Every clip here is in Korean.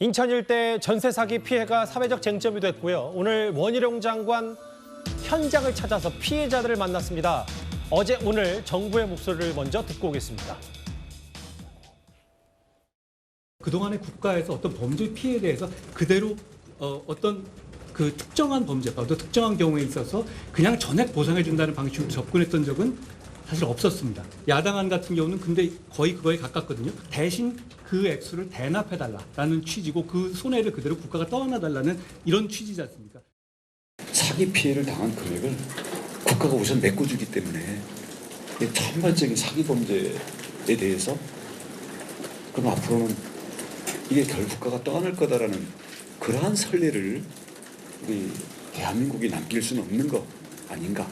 인천 일대 전세 사기 피해가 사회적 쟁점이 됐고요. 오늘 원희룡 장관 현장을 찾아서 피해자들을 만났습니다. 어제 오늘 정부의 목소리를 먼저 듣고 오겠습니다. 그동안의 국가에서 어떤 범죄 피해에 대해서 그대로 어, 어떤 그 특정한 범죄, 어떤 특정한 경우에 있어서 그냥 전액 보상해 준다는 방식으로 접근했던 적은 사실 없었습니다. 야당안 같은 경우는 근데 거의 그거에 가깝거든요. 대신 그 액수를 대납해 달라라는 취지고 그 손해를 그대로 국가가 떠안아 달라는 이런 취지지 않습니까? 사기 피해를 당한 금액을 국가가 우선 메꿔주기 때문에 이 전반적인 사기 범죄에 대해서 그럼 앞으로는 이게 결 국가가 떠안을 거다라는 그러한 선례를 우리 대한민국이 남길 수는 없는 거 아닌가?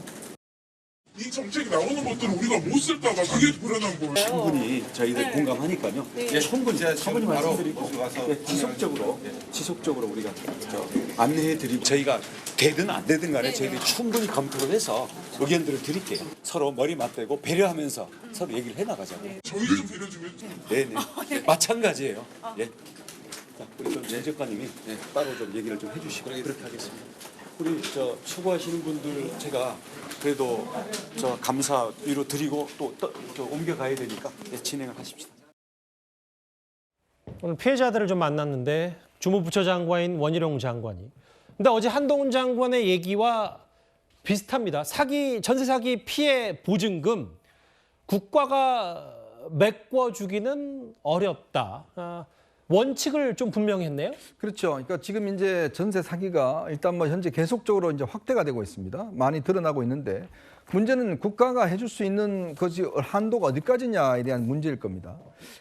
이 정책이 나오는 것들을 우리가 못 쓸까봐 그게 불안한 거예요. 충분히 저희들 공감하니까요. 예, 충분히 제가 충분히 바로 말씀드리고 모시고 가서 예, 지속적으로 지속적으로 우리가 저 안내해드리고 저희가 되든 안 되든 간에 저희들이 충분히 검토를 해서 의견들을 드릴게요. 서로 머리 맞대고 배려하면서 서로 얘기를 해나가자고요. 저희 좀 배려주면 좀 네네. 마찬가지예요. 예. 자, 우리 좀 재적관님이 예, 따로 좀 얘기를 좀 해주시고 그렇게 하겠습니다. 우리 저 수고하시는 분들 제가 그래도 저 감사 위로 드리고 또, 또, 또 옮겨가야 되니까 예, 진행을 하십시다. 오늘 피해자들을 좀 만났는데 주무부처 장관인 원희룡 장관이. 근데 어제 한동훈 장관의 얘기와 비슷합니다. 사기 전세 사기 피해 보증금 국가가 메꿔주기는 어렵다. 아, 원칙을 좀 분명히 했네요. 그렇죠. 그러니까 지금 이제 전세 사기가 일단 뭐 현재 계속적으로 이제 확대가 되고 있습니다. 많이 드러나고 있는데 문제는 국가가 해줄 수 있는 것이 한도가 어디까지냐에 대한 문제일 겁니다.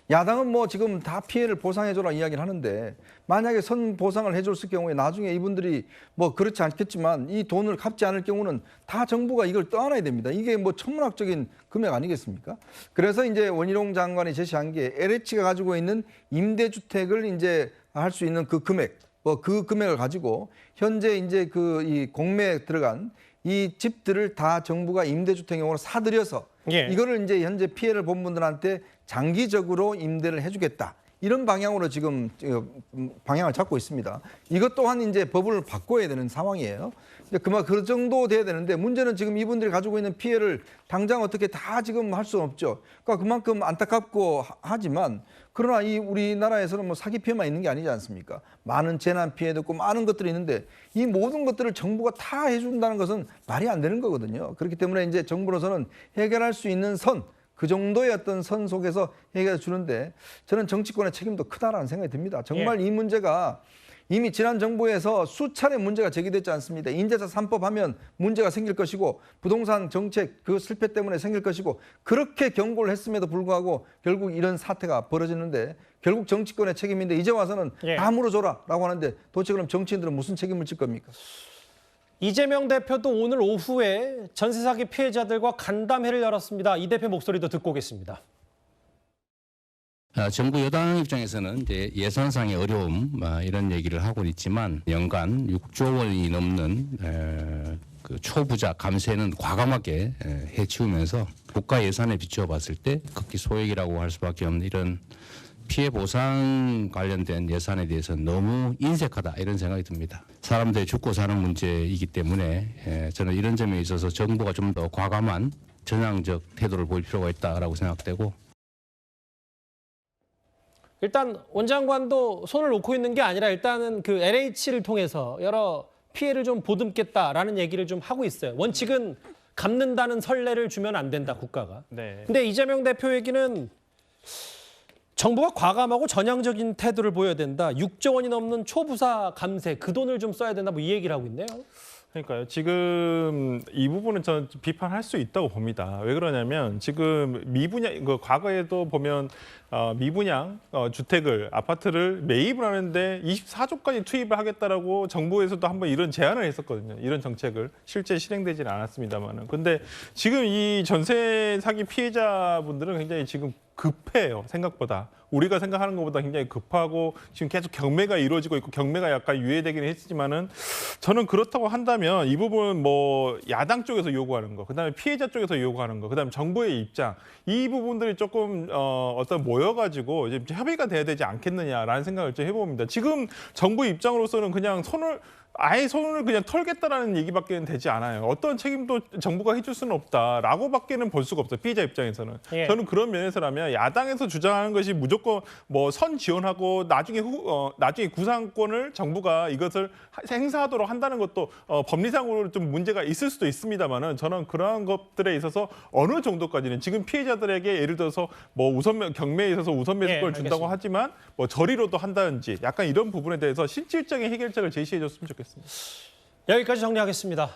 야당은 뭐 지금 다 피해를 보상해줘라 이야기를 하는데 만약에 선 보상을 해줬을 경우에 나중에 이분들이 뭐 그렇지 않겠지만 이 돈을 갚지 않을 경우는 다 정부가 이걸 떠안아야 됩니다. 이게 뭐 천문학적인 금액 아니겠습니까? 그래서 이제 원희룡 장관이 제시한 게 LH가 가지고 있는 임대주택을 이제 할 수 있는 그 금액, 뭐 그 금액을 가지고 현재 이제 그 이 공매에 들어간 이 집들을 다 정부가 임대주택용으로 사들여서 예. 이거를 이제 현재 피해를 본 분들한테 장기적으로 임대를 해주겠다. 이런 방향으로 지금 어, 음, 방향을 잡고 있습니다. 이것 또한 이제 법을 바꿔야 되는 상황이에요. 그만 그 정도 돼야 되는데 문제는 지금 이분들이 가지고 있는 피해를 당장 어떻게 다 지금 할 수는 없죠. 그러니까 그만큼 안타깝고 하- 하지만 그러나 이 우리나라에서는 뭐 사기 피해만 있는 게 아니지 않습니까? 많은 재난 피해도 있고 많은 것들이 있는데 이 모든 것들을 정부가 다 해준다는 것은 말이 안 되는 거거든요. 그렇기 때문에 이제 정부로서는 해결할 수 있는 선, 그 정도의 어떤 선 속에서 해결해 주는데 저는 정치권의 책임도 크다라는 생각이 듭니다. 정말 이 문제가 이미 지난 정부에서 수차례 문제가 제기됐지 않습니다. 인재사 3법 하면 문제가 생길 것이고 부동산 정책 그 실패 때문에 생길 것이고 그렇게 경고를 했음에도 불구하고 결국 이런 사태가 벌어지는데 결국 정치권의 책임인데 이제 와서는 예. 다 물어줘라라고 하는데 도대체 그럼 정치인들은 무슨 책임을 질 겁니까? 이재명 대표도 오늘 오후에 전세 사기 피해자들과 간담회를 열었습니다. 이 대표 목소리도 듣고 오겠습니다. 어, 정부 여당 입장에서는 이제 예산상의 어려움 어, 이런 얘기를 하고 있지만 연간 6조 원이 넘는 에, 그 초부자 감세는 과감하게 에, 해치우면서 국가 예산에 비추어 봤을 때 극히 소액이라고 할 수밖에 없는 이런 피해 보상 관련된 예산에 대해서 너무 인색하다 이런 생각이 듭니다. 사람들이 죽고 사는 문제이기 때문에 에, 저는 이런 점에 있어서 정부가 좀 더 과감한 전향적 태도를 보일 필요가 있다라고 생각되고 일단 원 장관도 손을 놓고 있는 게 아니라 일단은 그 LH를 통해서 여러 피해를 좀 보듬겠다라는 얘기를 좀 하고 있어요. 원칙은 갚는다는 선례를 주면 안 된다 국가가. 네. 근데 이재명 대표 얘기는 정부가 과감하고 전향적인 태도를 보여야 된다. 6조 원이 넘는 초부사 감세 그 돈을 좀 써야 된다. 뭐 이 얘기를 하고 있네요. 그러니까요. 지금 이 부분은 저는 비판할 수 있다고 봅니다. 왜 그러냐면 지금 미분양, 그 과거에도 보면 어, 미분양 어, 주택을 아파트를 매입을 하는데 24조까지 투입을 하겠다라고 정부에서도 한번 이런 제안을 했었거든요. 이런 정책을 실제 실행되지는 않았습니다만은. 근데 지금 이 전세 사기 피해자분들은 굉장히 지금 급해요 생각보다 우리가 생각하는 것보다 굉장히 급하고 지금 계속 경매가 이루어지고 있고 경매가 약간 유예되기는 했지만은 저는 그렇다고 한다면 이 부분 뭐 야당 쪽에서 요구하는 거 그다음에 피해자 쪽에서 요구하는 거 그다음에 정부의 입장 이 부분들이 조금 어, 어떤 모여 모여가지고 이제 협의가 돼야 되지 않겠느냐라는 생각을 좀 해봅니다. 지금 정부 입장으로서는 그냥 손을 아예 손을 그냥 털겠다라는 얘기밖에는 되지 않아요. 어떤 책임도 정부가 해줄 수는 없다라고밖에는 볼 수가 없어요. 피해자 입장에서는. 예. 저는 그런 면에서라면 야당에서 주장하는 것이 무조건 뭐 선 지원하고 나중에 후, 어, 나중에 구상권을 정부가 이것을 하- 행사하도록 한다는 것도 어, 법리상으로 좀 문제가 있을 수도 있습니다만은 저는 그러한 것들에 있어서 어느 정도까지는 지금 피해자들에게 예를 들어서 뭐 우선 경매에 있어서 우선 매수권을 예, 준다고. 하지만 뭐 저리로도 한다든지 약간 이런 부분에 대해서 실질적인 해결책을 제시해 줬으면 좋 겠습니다. 여기까지 정리하겠습니다.